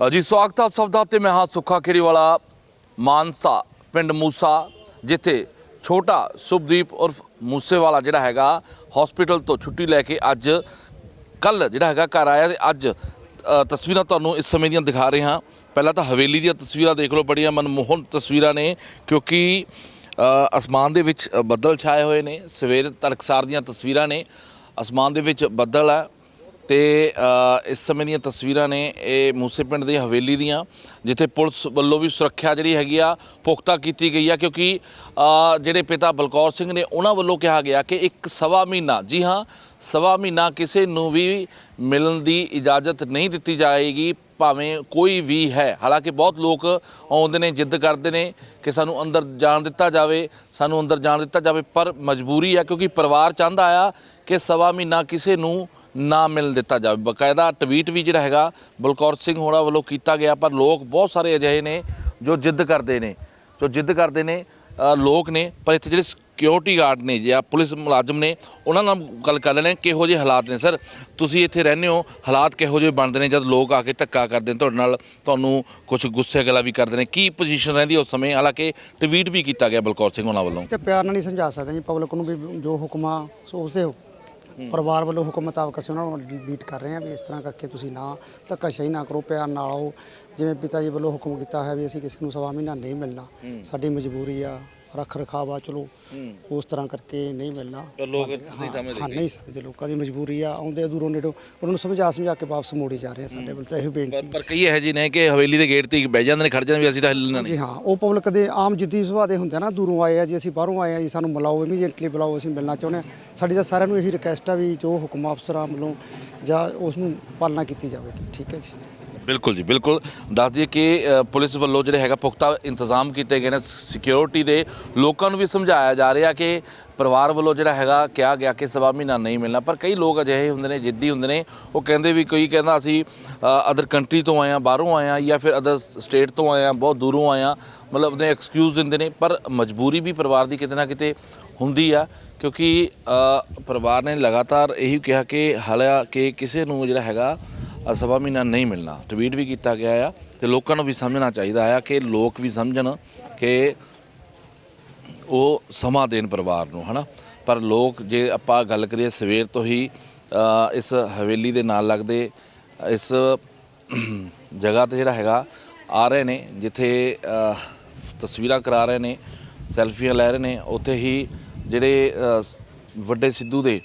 ਜੀ, ਸਵਾਗਤ ਹੈ ਸਭ ਦਾ ਤੇ ਮੈਂ ਹਾਂ ਸੁੱਖਾ ਖੇੜੀਵਾਲਾ ਮਾਨਸਾ, ਪਿੰਡ ਮੂਸਾ, ਜਿੱਥੇ ਛੋਟਾ ਸੁਭਦੀਪ ਉਰਫ ਮੂਸੇਵਾਲਾ ਜਿਹੜਾ ਹੈਗਾ ਹਸਪੀਟਲ ਤੋਂ ਛੁੱਟੀ ਲੈ ਕੇ ਅੱਜ ਕੱਲ ਜਿਹੜਾ ਹੈਗਾ ਘਰ ਆਇਆ ਤੇ ਅੱਜ ਤਸਵੀਰਾਂ ਤੁਹਾਨੂੰ ਇਸ ਸਮੇਂ ਦੀਆਂ ਦਿਖਾ ਰਹੇ ਹਾਂ। ਪਹਿਲਾਂ ਤਾਂ ਹਵੇਲੀ ਦੀਆਂ ਤਸਵੀਰਾਂ ਦੇਖ ਲਓ, ਬੜੀਆਂ ਮਨਮੋਹਨ ਤਸਵੀਰਾਂ ਨੇ, ਕਿਉਂਕਿ ਅਸਮਾਨ ਦੇ ਵਿੱਚ ਬੱਦਲ ਛਾਏ ਹੋਏ ਨੇ, ਸਵੇਰ ਤੜਕਸਾਰ ਦੀਆਂ ਤਸਵੀਰਾਂ ਨੇ, ਅਸਮਾਨ ਦੇ ਵਿੱਚ ਬੱਦਲ ਹੈ। ਤੇ ਇਸ ਸਮੇਂ ਦੀਆਂ ਤਸਵੀਰਾਂ ਨੇ ਇਹ ਮੂਸੇ ਪਿੰਡ ਦੀ ਹਵੇਲੀ ਦੀਆਂ, ਜਿੱਥੇ ਪੁਲਿਸ ਵੱਲੋਂ ਵੀ ਸੁਰੱਖਿਆ ਜਿਹੜੀ ਹੈਗੀ ਆ, ਪੁਖਤਾ ਕੀਤੀ ਗਈ ਆ, ਕਿਉਂਕਿ ਜਿਹੜੇ ਪਿਤਾ ਬਲਕੌਰ ਸਿੰਘ ਨੇ, ਉਹਨਾਂ ਵੱਲੋਂ ਕਿਹਾ ਗਿਆ ਕਿ ਇੱਕ ਸਵਾ ਮਹੀਨਾ, ਜੀ ਹਾਂ, ਸਵਾ ਮਹੀਨਾ ਕਿਸੇ ਨੂੰ ਵੀ ਮਿਲਣ ਦੀ ਇਜਾਜ਼ਤ ਨਹੀਂ ਦਿੱਤੀ ਜਾਏਗੀ, ਭਾਵੇਂ ਕੋਈ ਵੀ ਹੈ। ਹਾਲਾਂਕਿ ਬਹੁਤ ਲੋਕ ਆਉਂਦੇ ਨੇ, ਜਿੱਦ ਕਰਦੇ ਨੇ ਕਿ ਸਾਨੂੰ ਅੰਦਰ ਜਾਣ ਦਿੱਤਾ ਜਾਵੇ, ਸਾਨੂੰ ਅੰਦਰ ਜਾਣ ਦਿੱਤਾ ਜਾਵੇ, ਪਰ ਮਜਬੂਰੀ ਆ, ਕਿਉਂਕਿ ਪਰਿਵਾਰ ਚਾਹੁੰਦਾ ਆ ਕਿ ਸਵਾ ਮਹੀਨਾ ਕਿਸੇ ਨੂੰ ਨਾ ਮਿਲਣ ਦਿੱਤਾ ਜਾਵੇ। ਬਕਾਇਦਾ ਟਵੀਟ ਵੀ ਜਿਹੜਾ ਹੈਗਾ, ਬਲਕੌਰ ਸਿੰਘ ਹੋਣਾ ਵੱਲੋਂ ਕੀਤਾ ਗਿਆ, ਪਰ ਲੋਕ ਬਹੁਤ ਸਾਰੇ ਅਜਿਹੇ ਨੇ ਜੋ ਜਿੱਦ ਕਰਦੇ ਨੇ, ਜੋ ਜਿੱਦ ਕਰਦੇ ਨੇ ਲੋਕ ਨੇ, ਪਰ ਇੱਥੇ ਜਿਹੜੇ ਸਿਕਿਉਰਿਟੀ ਗਾਰਡ ਨੇ, ਜਾਂ ਪੁਲਿਸ ਮੁਲਾਜ਼ਮ ਨੇ, ਉਹਨਾਂ ਨਾਲ ਗੱਲ ਕਰ ਲੈਣੇ ਕਿਹੋ ਜਿਹੇ ਹਾਲਾਤ ਨੇ। ਸਰ, ਤੁਸੀਂ ਇੱਥੇ ਰਹਿੰਦੇ ਹੋ, ਹਾਲਾਤ ਕਿਹੋ ਜਿਹੇ ਬਣਦੇ ਨੇ ਜਦ ਲੋਕ ਆ ਕੇ ਧੱਕਾ ਕਰਦੇ ਨੇ? ਤੁਹਾਡੇ ਨਾਲ ਤੁਹਾਨੂੰ ਕੁਝ ਗੁੱਸੇ ਗਲਾ ਵੀ ਕਰਦੇ ਨੇ। ਕੀ ਪੋਜੀਸ਼ਨ ਰਹਿੰਦੀ ਉਸ ਸਮੇਂ? ਹਾਲਾਂਕਿ ਟਵੀਟ ਵੀ ਕੀਤਾ ਗਿਆ ਬਲਕੌਰ ਸਿੰਘ ਉਹਨਾਂ ਵੱਲੋਂ। ਤੇ ਪਿਆਰ ਨਾਲ ਨਹੀਂ ਸਮਝਾ ਸਕਦੇ ਜੀ ਪਬਲਿਕ ਨੂੰ ਵੀ ਜੋ ਹੁਕਮਾਂ ਸੋਚਦੇ ਹੋ। ਪਰਿਵਾਰ ਵੱਲੋਂ ਹੁਕਮ ਮੁਤਾਬਕ ਅਸੀਂ ਉਹਨਾਂ ਨੂੰ ਬੀਟ ਕਰ ਰਹੇ ਹਾਂ ਵੀ ਇਸ ਤਰ੍ਹਾਂ ਕਰਕੇ ਤੁਸੀਂ ਨਾ ਧੱਕਾਸ਼ਾਹੀ ਨਾ ਕਰੋ ਪਿਆਰ ਨਾਲ ਆਓ। ਜਿਵੇਂ ਪਿਤਾ ਜੀ ਵੱਲੋਂ ਹੁਕਮ ਕੀਤਾ ਹੈ ਵੀ ਅਸੀਂ ਕਿਸੇ ਨੂੰ ਸਵਾ ਮਹੀਨਾ ਨਹੀਂ ਮਿਲਣਾ ਸਾਡੀ ਮਜਬੂਰੀ ਆ। ਰੱਖ ਰਖਾਵਾ ਚਲੋ ਉਸ ਤਰ੍ਹਾਂ ਕਰਕੇ ਨਹੀਂ ਮਿਲਣਾ। ਪਰ ਲੋਕ ਨਹੀਂ ਹਾਂ, ਸਮਝਦੇ ਹਾਂ ਨਹੀਂ ਸਮਝਦੇ ਲੋਕਾਂ ਦੀ ਮਜਬੂਰੀ ਆ ਆਉਂਦੇ ਦੂਰੋਂ ਨੇੜੋਂ ਉਹਨਾਂ ਨੂੰ ਸਮਝਾ ਸਮਝਾ ਕੇ ਵਾਪਸ ਮੋੜੀ ਜਾ ਰਹੇ ਆ ਸਾਡੇ ਵੱਲ ਤਾਂ ਇਹ ਬੇਨਤੀ ਪਰ ਕਈ ਇਹੋ ਜਿਹੇ ਨੇ ਕਿ ਹਵੇਲੀ ਦੇ ਗੇਟ ਤੇ ਬਹਿ ਜਾਂਦੇ ਨੇ ਖੜ ਜਾਂਦੇ ਵੀ ਅਸੀਂ ਤਾਂ ਹਿੱਲਣਾ ਨਹੀਂ। ਜੀ ਹਾਂ ਉਹ ਪਬਲਿਕ ਦੇ ਆਮ ਜਿੱਦੀ ਸੁਭਾਅ ਦੇ ਹੁੰਦੇ ਆ ਨਾ ਦੂਰੋਂ ਆਏ ਆ ਜੀ ਅਸੀਂ ਬਾਹਰੋਂ ਆਏ ਆ ਜੀ ਸਾਨੂੰ ਮਿਲਾਓ ਇਮੀਡੀਏਟਲੀ ਬੁਲਾਓ ਅਸੀਂ ਮਿਲਣਾ ਚਾਹੁੰਦੇ ਆ। ਸਾਡੀ ਤਾਂ ਸਾਰਿਆਂ ਨੂੰ ਇਹੀ ਰਿਕੁਐਸਟ ਆ ਵੀ ਜੋ ਹੁਕਮ ਅਫਸਰਾਂ ਵੱਲੋਂ ਜਾਂ ਉਸ ਨੂੰ ਪਾਲਣਾ ਕੀਤੀ ਜਾਵੇਗੀ ਠੀਕ ਹੈ ਜੀ। ਬਿਲਕੁਲ ਜੀ, ਬਿਲਕੁਲ। ਦੱਸ ਦਈਏ ਕਿ ਪੁਲਿਸ ਵੱਲੋਂ ਜਿਹੜੇ ਹੈਗਾ ਪੁਖਤਾ ਇੰਤਜ਼ਾਮ ਕੀਤੇ ਗਏ ਨੇ ਸਿਕਿਉਰਿਟੀ ਦੇ। ਲੋਕਾਂ ਨੂੰ ਵੀ ਸਮਝਾਇਆ ਜਾ ਰਿਹਾ ਕਿ ਪਰਿਵਾਰ ਵੱਲੋਂ ਜਿਹੜਾ ਹੈਗਾ ਕਿਹਾ ਗਿਆ ਕਿ ਸਵਾ ਮਹੀਨਾ ਨਹੀਂ ਮਿਲਣਾ, ਪਰ ਕਈ ਲੋਕ ਅਜਿਹੇ ਹੁੰਦੇ ਨੇ, ਜਿੱਦੀ ਹੁੰਦੇ ਨੇ, ਉਹ ਕਹਿੰਦੇ ਵੀ ਕੋਈ ਕਹਿੰਦਾ ਅਸੀਂ ਅਦਰ ਕੰਟਰੀ ਤੋਂ ਆਏ ਆ ਬਾਹਰੋਂ ਆਏ ਆ ਜਾਂ ਫਿਰ ਅਦਰ ਸਟੇਟ ਤੋਂ ਆਏ ਆ ਬਹੁਤ ਦੂਰੋਂ ਆਏ ਆ ਮਤਲਬ ਉਹਦੇ ਐਕਸਕਿਊਜ਼ ਦਿੰਦੇ ਨੇ, ਪਰ ਮਜਬੂਰੀ ਵੀ ਪਰਿਵਾਰ ਦੀ ਕਿਤੇ ਨਾ ਕਿਤੇ ਹੁੰਦੀ ਆ, ਕਿਉਂਕਿ ਪਰਿਵਾਰ ਨੇ ਲਗਾਤਾਰ ਇਹੀ ਕਿਹਾ ਕਿ ਹਾਲਿਆ ਕਿ ਕਿਸੇ ਨੂੰ ਜਿਹੜਾ ਹੈਗਾ ਸਵਾ ਮਹੀਨਾ ਨਹੀਂ ਮਿਲਣਾ। ਟਵੀਟ ਵੀ ਕੀਤਾ ਗਿਆ ਆ ਤੇ ਲੋਕਾਂ ਨੂੰ ਵੀ ਸਮਝਣਾ ਚਾਹੀਦਾ ਆ ਕਿ ਲੋਕ ਵੀ ਸਮਝਣ ਕਿ ਉਹ ਸਮਾਂ ਦੇਣ ਪਰਿਵਾਰ ਨੂੰ, ਹਨਾ? ਪਰ ਲੋਕ ਜੇ ਆਪਾਂ ਗੱਲ ਕਰੀਏ, ਸਵੇਰ ਤੋਂ ਹੀ ਇਸ ਹਵੇਲੀ ਦੇ ਨਾਲ ਲੱਗਦੇ, ਇਸ ਜਗ੍ਹਾ ਤੇ ਜਿਹੜਾ ਹੈਗਾ, ਆ ਰਹੇ ਨੇ, ਜਿੱਥੇ ਤਸਵੀਰਾਂ ਕਰਾ ਰਹੇ ਨੇ, ਸੈਲਫੀਆਂ ਲੈ ਰਹੇ ਨੇ, ਉੱਥੇ ਹੀ ਜਿਹੜੇ ਵੱਡੇ ਸਿੱਧੂ ਦੇ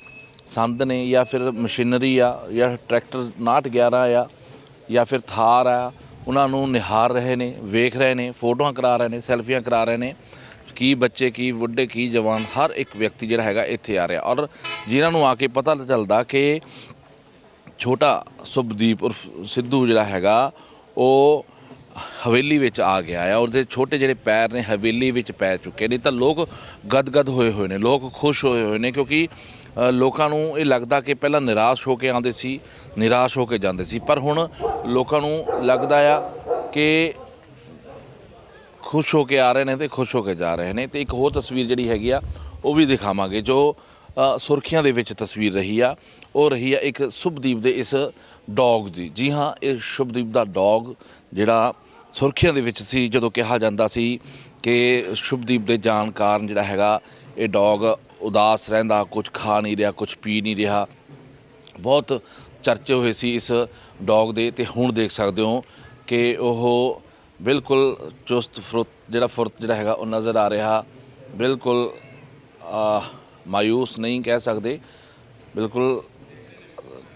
ਸੰਦ ਨੇ ਜਾਂ ਫਿਰ ਮਸ਼ੀਨਰੀ ਆ ਜਾਂ ਟਰੈਕਟਰ 6911 ਆ ਜਾਂ ਫਿਰ ਥਾਰ ਆ, ਉਹਨਾਂ ਨੂੰ ਨਿਹਾਰ ਰਹੇ ਨੇ, ਵੇਖ ਰਹੇ ਨੇ, ਫੋਟੋਆਂ ਕਰਾ ਰਹੇ ਨੇ, ਸੈਲਫੀਆਂ ਕਰਾ ਰਹੇ ਨੇ, ਕੀ ਬੱਚੇ, ਕੀ ਬੁੱਢੇ, ਕੀ ਜਵਾਨ, ਹਰ ਇੱਕ ਵਿਅਕਤੀ ਜਿਹੜਾ ਹੈਗਾ ਇੱਥੇ ਆ ਰਿਹਾ। ਔਰ ਜਿਨ੍ਹਾਂ ਨੂੰ ਆ ਕੇ ਪਤਾ ਚੱਲਦਾ ਕਿ ਛੋਟਾ ਸੁਭਦੀਪ ਉਰਫ ਸਿੱਧੂ ਜਿਹੜਾ ਹੈਗਾ, ਉਹ ਹਵੇਲੀ ਵਿੱਚ ਆ ਗਿਆ ਆ। ਦੇ ਛੋਟੇ ਜਿਹੜੇ ਪੈਰ ਨੇ, ਹਵੇਲੀ ਵਿੱਚ ਪੈ ਚੁੱਕੇ ਨੇ। ਤਾਂ ਲੋਕ ਗਦਗਦ ਹੋਏ ਹੋਏ ਨੇ, ਲੋਕ ਖੁਸ਼ ਹੋਏ ਹੋਏ ਨੇ ਕਿਉਂਕਿ ਲੋਕਾਂ ਨੂੰ ਇਹ ਲੱਗਦਾ ਕਿ ਪਹਿਲਾਂ ਨਿਰਾਸ਼ ਹੋ ਕੇ ਆਉਂਦੇ ਸੀ, ਨਿਰਾਸ਼ ਹੋ ਕੇ ਜਾਂਦੇ ਸੀ। ਪਰ ਹੁਣ ਲੋਕਾਂ ਨੂੰ ਲੱਗਦਾ ਆ ਕਿ ਖੁਸ਼ ਹੋ ਕੇ ਆ ਰਹੇ ਨੇ ਤੇ ਖੁਸ਼ ਹੋ ਕੇ ਜਾ ਰਹੇ ਨੇ। ਤੇ ਇੱਕ ਹੋਰ ਤਸਵੀਰ ਜਿਹੜੀ ਹੈਗੀ ਆ, ਉਹ ਵੀ ਦਿਖਾਵਾਂਗੇ, ਜੋ ਸੁਰਖੀਆਂ ਦੇ ਵਿੱਚ ਤਸਵੀਰ ਰਹੀ ਆ। ਉਹ ਰਹੀ ਆ ਇੱਕ ਸੁਭਦੀਪ ਦੇ ਇਸ ਡੌਗ ਦੀ। ਜੀ ਹਾਂ, ਇਹ ਸ਼ੁਭਦੀਪ ਦਾ ਡੌਗ ਜਿਹੜਾ ਸੁਰਖੀਆਂ ਦੇ ਵਿੱਚ ਸੀ, ਜਦੋਂ ਕਿਹਾ ਜਾਂਦਾ ਸੀ ਕਿ ਸ਼ੁਭਦੀਪ ਦੇ ਜਾਣ ਕਾਰਨ ਜਿਹੜਾ ਹੈਗਾ, ਇਹ ਡੌਗ ਉਦਾਸ ਰਹਿੰਦਾ ਕੁਝ ਖਾ ਨਹੀਂ ਰਿਹਾ ਕੁਝ ਪੀ ਨਹੀਂ ਰਿਹਾ। ਬਹੁਤ ਚਰਚੇ ਹੋਏ ਸੀ ਇਸ ਡੌਗ ਦੇ ਤੇ ਹੁਣ ਦੇਖ ਸਕਦੇ ਹੋ ਕਿ ਉਹ ਬਿਲਕੁਲ ਚੁਸਤ ਫਰੁੱਤ ਜਿਹੜਾ ਫੁਰਤ ਜਿਹੜਾ ਹੈਗਾ ਉਹ ਨਜ਼ਰ ਆ ਰਿਹਾ। ਬਿਲਕੁਲ ਆ, ਮਾਯੂਸ ਨਹੀਂ ਕਹਿ ਸਕਦੇ। ਬਿਲਕੁਲ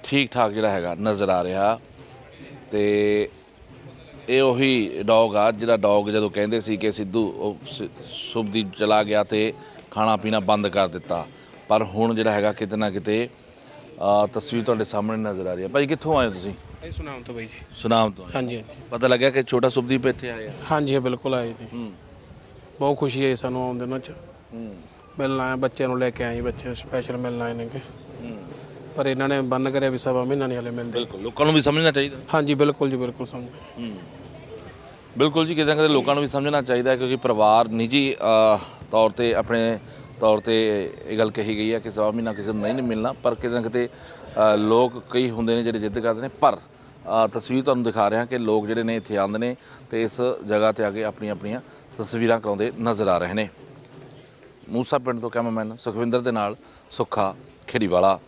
ਠੀਕ ਠਾਕ ਜਿਹੜਾ ਹੈਗਾ ਨਜ਼ਰ ਆ ਰਿਹਾ। ਤੇ ਇਹ ਉਹੀ ਡੌਗ ਆ ਜਿਹੜਾ ਡੌਗ ਜਦੋਂ ਕਹਿੰਦੇ ਸੀ ਕਿ ਸਿੱਧੂ ਉਹ ਸ- ਸੁਭਦੀਪ ਚਲਾ ਗਿਆ ਤੇ ਖਾਣਾ ਪੀਣਾ ਬੰਦ ਕਰ ਦਿੱਤਾ। ਪਰ ਹੁਣ ਜਿਹੜਾ ਹੈਗਾ ਕਿਤੇ ਨਾ ਕਿਤੇ ਤਸਵੀਰ ਤੁਹਾਡੇ ਸਾਹਮਣੇ ਨਜ਼ਰ ਆ ਰਹੀ ਹੈ। ਭਾਈ ਕਿੱਥੋਂ ਆਏ ਹੋ ਤੁਸੀਂ? ਇਹ ਸੁਨਾਮ ਤੋਂ ਬਾਈ ਜੀ। ਸੁਨਾਮ ਤੋਂ ਆਏ। ਹਾਂਜੀ ਹਾਂਜੀ। ਪਤਾ ਲੱਗਿਆ ਕਿ ਛੋਟਾ ਸੁਭਦੀਪ ਇੱਥੇ ਆਇਆ? ਹਾਂਜੀ ਇਹ ਬਿਲਕੁਲ ਆਏ ਨੇ। ਹੂੰ। ਬਹੁਤ ਖੁਸ਼ੀ ਹੈ ਸਾਨੂੰ ਆਉਣ ਦੇ ਨਾਲ ਚ। ਹੂੰ। ਮਿਲਣ ਆਏ ਬੱਚਿਆਂ ਨੂੰ ਲੈ ਕੇ ਆਏ ਬੱਚੇ ਸਪੈਸ਼ਲ ਮਿਲਣ ਆਏ ਨੇਗੇ। ਹੂੰ। ਪਰ ਇਹਨਾਂ ਨੇ ਬੰਨ ਕਰਿਆ ਵੀ ਸਵਾ ਮਹੀਨਾ ਨਹੀਂ ਹਲੇ ਮਿਲਦੇ। ਬਿਲਕੁਲ ਲੋਕਾਂ ਨੂੰ ਵੀ ਸਮਝਣਾ ਚਾਹੀਦਾ। ਹਾਂਜੀ ਬਿਲਕੁਲ ਜੀ ਬਿਲਕੁਲ ਸਮਝ ਹੂੰ। ਬਿਲਕੁਲ ਜੀ ਕਿਤੇ ਨਾ ਕਿਤੇ ਲੋਕਾਂ ਨੂੰ ਵੀ ਸਮਝਣਾ ਚਾਹੀਦਾ ਹੈ ਕਿਉਂਕਿ ਪਰਿਵਾਰ ਨਿੱਜੀ ਤੌਰ ਤੇ ਆਪਣੇ ਤੌਰ ਤੇ ਇਹ ਗੱਲ ਕਹੀ ਗਈ ਹੈ ਕਿ ਸਵਾ ਮਹੀਨਾ ਕਿਸੇ ਨੂੰ ਨਹੀਂ ਮਿਲਣਾ, ਪਰ ਕਿਤੇ ਨਾ ਕਿਤੇ ਲੋਕ ਕਈ ਹੁੰਦੇ ਨੇ ਜਿਹੜੇ ਜਿੱਦ ਕਰਦੇ ਨੇ, ਪਰ ਤਸਵੀਰ ਤੁਹਾਨੂੰ ਦਿਖਾ ਰਿਹਾ ਕਿ ਲੋਕ ਜਿਹੜੇ ਨੇ ਇੱਥੇ ਆਉਂਦੇ ਨੇ ਤੇ ਇਸ ਜਗ੍ਹਾ ਤੇ ਆ ਕੇ ਆਪਣੀਆਂ ਆਪਣੀਆਂ ਤਸਵੀਰਾਂ ਕਰਾਉਂਦੇ ਨਜ਼ਰ ਆ ਰਹੇ ਨੇ। ਮੂਸਾ ਪਿੰਡ ਤੋਂ ਕੈਮਰਾਮੈਨ ਸੁਖਵਿੰਦਰ ਦੇ ਨਾਲ ਸੁੱਖਾ ਖੇੜੀਵਾਲਾ।